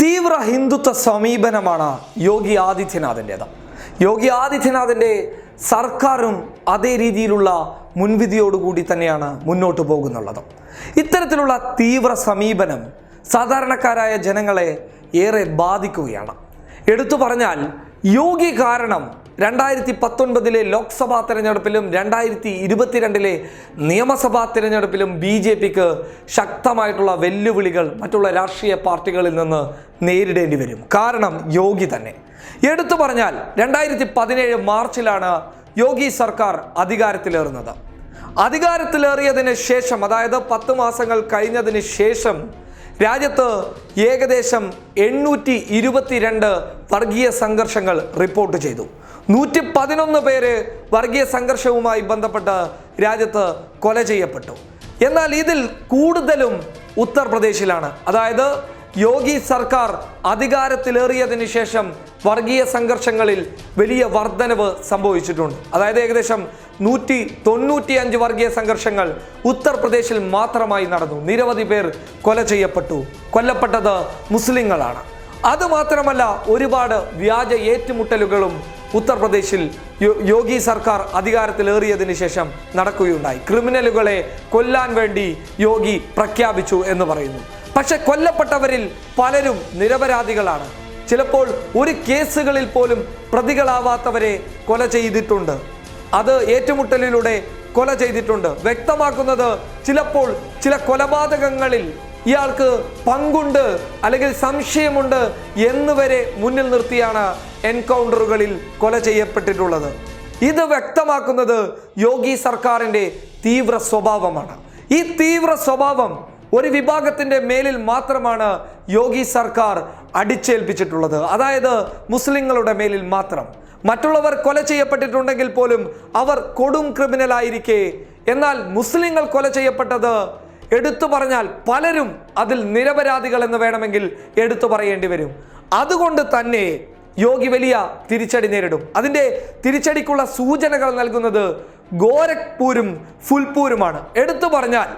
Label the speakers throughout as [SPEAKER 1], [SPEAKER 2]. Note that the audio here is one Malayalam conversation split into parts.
[SPEAKER 1] തീവ്ര ഹിന്ദുത്വ സമീപനമാണ് യോഗി ആദിത്യനാഥിന്റെത്. യോഗി ആദിത്യനാഥിന്റെ സർക്കാരും അതേ രീതിയിലുള്ള മുൻവിധിയോടുകൂടി തന്നെയാണ് മുന്നോട്ട് പോകുന്നുള്ളത്. ഇത്തരത്തിലുള്ള തീവ്ര സമീപനം സാധാരണക്കാരായ ജനങ്ങളെ ഏറെ ബാധിക്കുകയാണ്. എടുത്തു പറഞ്ഞാൽ യോഗി കാരണം രണ്ടായിരത്തി പത്തൊൻപതിലെ ലോക്സഭാ തെരഞ്ഞെടുപ്പിലും രണ്ടായിരത്തി ഇരുപത്തിരണ്ടിലെ നിയമസഭാ തെരഞ്ഞെടുപ്പിലും ബി ജെ പിക്ക് ശക്തമായിട്ടുള്ള വെല്ലുവിളികൾ മറ്റുള്ള രാഷ്ട്രീയ പാർട്ടികളിൽ നിന്ന് നേരിടേണ്ടി വരും. കാരണം യോഗി തന്നെ. എടുത്തു പറഞ്ഞാൽ രണ്ടായിരത്തി പതിനേഴ് മാർച്ചിലാണ് യോഗി സർക്കാർ അധികാരത്തിലേറുന്നത്. അധികാരത്തിലേറിയതിന് ശേഷം അതായത് പത്ത് മാസങ്ങൾ കഴിഞ്ഞതിന് ശേഷം രാജ്യത്ത് ഏകദേശം എണ്ണൂറ്റി ഇരുപത്തിരണ്ട് വർഗീയ സംഘർഷങ്ങൾ റിപ്പോർട്ട് ചെയ്തു. നൂറ്റി പതിനൊന്ന് പേര് വർഗീയ സംഘർഷവുമായി ബന്ധപ്പെട്ട് രാജ്യത്ത് കൊല ചെയ്യപ്പെട്ടു. എന്നാൽ ഇതിൽ കൂടുതലും ഉത്തർപ്രദേശിലാണ്. അതായത് യോഗി സർക്കാർ അധികാരത്തിലേറിയതിനു ശേഷം വർഗീയ സംഘർഷങ്ങളിൽ വലിയ വർധനവ് സംഭവിച്ചിട്ടുണ്ട്. അതായത് ഏകദേശം നൂറ്റി തൊണ്ണൂറ്റി അഞ്ച് വർഗീയ സംഘർഷങ്ങൾ ഉത്തർപ്രദേശിൽ മാത്രമായി നടന്നു. നിരവധി പേർ കൊല ചെയ്യപ്പെട്ടു. കൊല്ലപ്പെട്ടത് മുസ്ലിങ്ങളാണ്. അതുമാത്രമല്ല ഒരുപാട് വ്യാജ ഏറ്റുമുട്ടലുകളും ഉത്തർപ്രദേശിൽ യോഗി സർക്കാർ അധികാരത്തിലേറിയതിനു ശേഷം നടക്കുകയുണ്ടായി. ക്രിമിനലുകളെ കൊല്ലാൻ വേണ്ടി യോഗി പ്രഖ്യാപിച്ചു എന്ന് പറയുന്നു. പക്ഷെ കൊല്ലപ്പെട്ടവരിൽ പലരും നിരപരാധികളാണ്. ചിലപ്പോൾ ഒരു കേസുകളിൽ പോലും പ്രതികളാവാത്തവരെ കൊല ചെയ്തിട്ടുണ്ട്. അത് ഏറ്റുമുട്ടലിലൂടെ കൊല ചെയ്തിട്ടുണ്ട്. വ്യക്തമാക്കുന്നത് ചിലപ്പോൾ ചില കൊലപാതകങ്ങളിൽ ഇയാൾക്ക് പങ്കുണ്ട് അല്ലെങ്കിൽ സംശയമുണ്ട് എന്നുവരെ മുന്നിൽ നിർത്തിയാണ് എൻകൗണ്ടറുകളിൽ കൊല ചെയ്യപ്പെട്ടിട്ടുള്ളത്. ഇത് വ്യക്തമാക്കുന്നത് യോഗി സർക്കാരിന്റെ തീവ്ര സ്വഭാവമാണ്. ഈ തീവ്ര സ്വഭാവം ഒരു വിഭാഗത്തിന്റെ മേലിൽ മാത്രമാണ് യോഗി സർക്കാർ അടിച്ചേൽപ്പിച്ചിട്ടുള്ളത്. അതായത് മുസ്ലിങ്ങളുടെ മേലിൽ മാത്രം. മറ്റുള്ളവർ കൊല ചെയ്യപ്പെട്ടിട്ടുണ്ടെങ്കിൽ പോലും അവർ കൊടും ക്രിമിനൽ ആയിരിക്കെ എന്നാൽ മുസ്ലിങ്ങൾ കൊല ചെയ്യപ്പെട്ടത് എടുത്തു പറഞ്ഞാൽ പലരും അതിൽ നിരപരാധികൾ എന്ന് വേണമെങ്കിൽ എടുത്തു പറയേണ്ടി വരും. അതുകൊണ്ട് തന്നെ യോഗി വലിയ തിരിച്ചടി നേരിടും. അതിന്റെ തിരിച്ചടിക്കുള്ള സൂചനകൾ നൽകുന്നത് ഗോരഖ്പൂരും ഫുൽപൂരുമാണ്. എടുത്തു പറഞ്ഞാൽ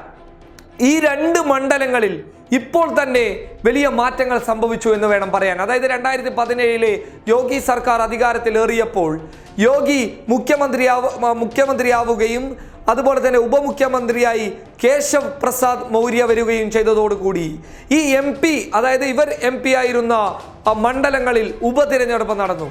[SPEAKER 1] ഈ രണ്ട് മണ്ഡലങ്ങളിൽ ഇപ്പോൾ തന്നെ വലിയ മാറ്റങ്ങൾ സംഭവിച്ചു എന്ന് വേണം പറയാൻ. അതായത് രണ്ടായിരത്തി പതിനേഴിലെ യോഗി സർക്കാർ അധികാരത്തിലേറിയപ്പോൾ യോഗി മുഖ്യമന്ത്രിയാവ മുഖ്യമന്ത്രിയാവുകയും അതുപോലെ തന്നെ ഉപമുഖ്യമന്ത്രിയായി കേശവ് പ്രസാദ് മൗര്യ വരികയും ചെയ്തതോടുകൂടി ഈ എം പി അതായത് ഇവർ എം പി ആയിരുന്ന മണ്ഡലങ്ങളിൽ ഉപതിരഞ്ഞെടുപ്പ് നടന്നു.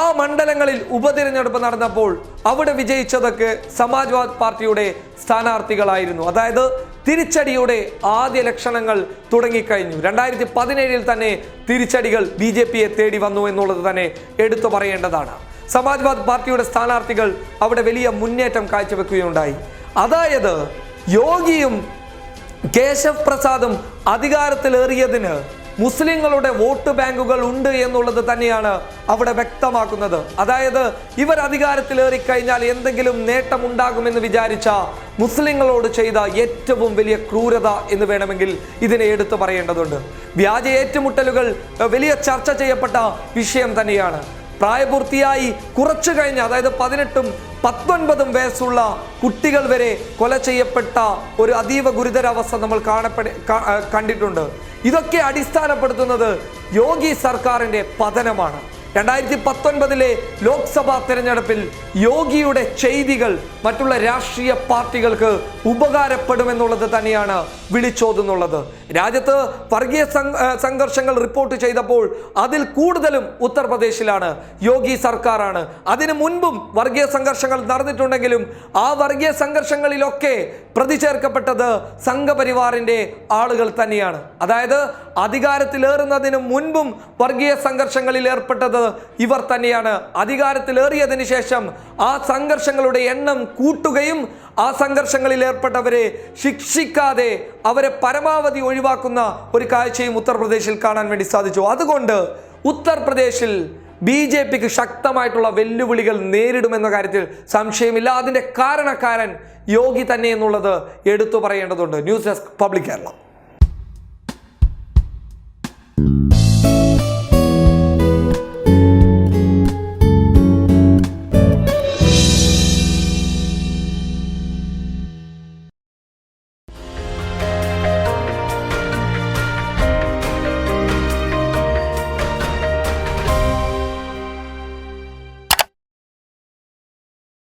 [SPEAKER 1] ആ മണ്ഡലങ്ങളിൽ ഉപതിരഞ്ഞെടുപ്പ് നടന്നപ്പോൾ അവിടെ വിജയിച്ചതൊക്കെ സമാജ്വാദ് പാർട്ടിയുടെ സ്ഥാനാർത്ഥികളായിരുന്നു. അതായത് തിരിച്ചടിയുടെ ആദ്യ ലക്ഷണങ്ങൾ തുടങ്ങിക്കഴിഞ്ഞു. രണ്ടായിരത്തി പതിനേഴിൽ തന്നെ തിരിച്ചടികൾ ബി ജെ പിയെ തേടി വന്നു എന്നുള്ളത് തന്നെ എടുത്തു പറയേണ്ടതാണ്. സമാജ്വാദ് പാർട്ടിയുടെ സ്ഥാനാർത്ഥികൾ അവിടെ വലിയ മുന്നേറ്റം കാഴ്ചവെക്കുകയുണ്ടായി. അതായത് യോഗിയും കേശവ് പ്രസാദും അധികാരത്തിലേറിയതിന് മുസ്ലിങ്ങളുടെ വോട്ട് ബാങ്കുകൾ ഉണ്ട് എന്നുള്ളത് തന്നെയാണ് അവിടെ വ്യക്തമാക്കുന്നത്. അതായത് ഇവർ അധികാരത്തിലേറി കഴിഞ്ഞാൽ എന്തെങ്കിലും നേട്ടമുണ്ടാകുമെന്ന് വിചാരിച്ച മുസ്ലിങ്ങളോട് ചെയ്ത ഏറ്റവും വലിയ ക്രൂരത എന്ന് വേണമെങ്കിൽ ഇതിനെ എടുത്തു പറയേണ്ടതുണ്ട്. വ്യാജ ഏറ്റുമുട്ടലുകൾ വലിയ ചർച്ച ചെയ്യപ്പെട്ട വിഷയം തന്നെയാണ്. പ്രായപൂർത്തിയായി കുറച്ചു കഴിഞ്ഞ് അതായത് പതിനെട്ടും പത്തൊൻപതും വയസ്സുള്ള കുട്ടികൾ വരെ കൊല ചെയ്യപ്പെട്ട ഒരു അതീവ ഗുരുതരാവസ്ഥ നമ്മൾ കാണപ്പെട കണ്ടിട്ടുണ്ട്. ഇതൊക്കെ അടിസ്ഥാനപ്പെടുത്തുന്നത് യോഗി സർക്കാരിന്റെ പതനമാണ്. രണ്ടായിരത്തി പത്തൊൻപതിലെ ലോക്സഭാ തെരഞ്ഞെടുപ്പിൽ യോഗിയുടെ ചെയ്തികൾ മറ്റുള്ള രാഷ്ട്രീയ പാർട്ടികൾക്ക് ഉപകാരപ്പെടുമെന്നുള്ളത് തന്നെയാണ് വിളിച്ചോതുന്നുള്ളത്. രാജ്യത്ത് വർഗീയ സംഘർഷങ്ങൾ റിപ്പോർട്ട് ചെയ്തപ്പോൾ അതിൽ കൂടുതലും ഉത്തർപ്രദേശിലാണ് യോഗി സർക്കാരാണ്. അതിനു മുൻപും വർഗീയ സംഘർഷങ്ങൾ നടന്നിട്ടുണ്ടെങ്കിലും ആ വർഗീയ സംഘർഷങ്ങളിലൊക്കെ പ്രതിചേർക്കപ്പെട്ടത് സംഘപരിവാറിന്റെ ആളുകൾ തന്നെയാണ്. അതായത് അധികാരത്തിലേറുന്നതിന് മുൻപും വർഗീയ സംഘർഷങ്ങളിൽ ഏർപ്പെട്ടത് ഇവർ തന്നെയാണ്. അധികാരത്തിലേറിയതിന് ശേഷം ആ സംഘർഷങ്ങളുടെ എണ്ണം കൂട്ടുകയും ആ സംഘർഷങ്ങളിൽ ഏർപ്പെട്ടവരെ ശിക്ഷിക്കാതെ അവരെ പരമാവധി ഒഴിവാക്കുന്ന ഒരു കാഴ്ചയും ഉത്തർപ്രദേശിൽ കാണാൻ വേണ്ടി സാധിച്ചു. അതുകൊണ്ട് ഉത്തർപ്രദേശിൽ ബി ജെ പിക്ക് ശക്തമായിട്ടുള്ള വെല്ലുവിളികൾ നേരിടുമെന്ന കാര്യത്തിൽ സംശയമില്ല. അതിന്റെ കാരണക്കാരൻ യോഗി തന്നെ എന്നുള്ളത് എടുത്തു പറയേണ്ടതുണ്ട്. News desk public Kerala.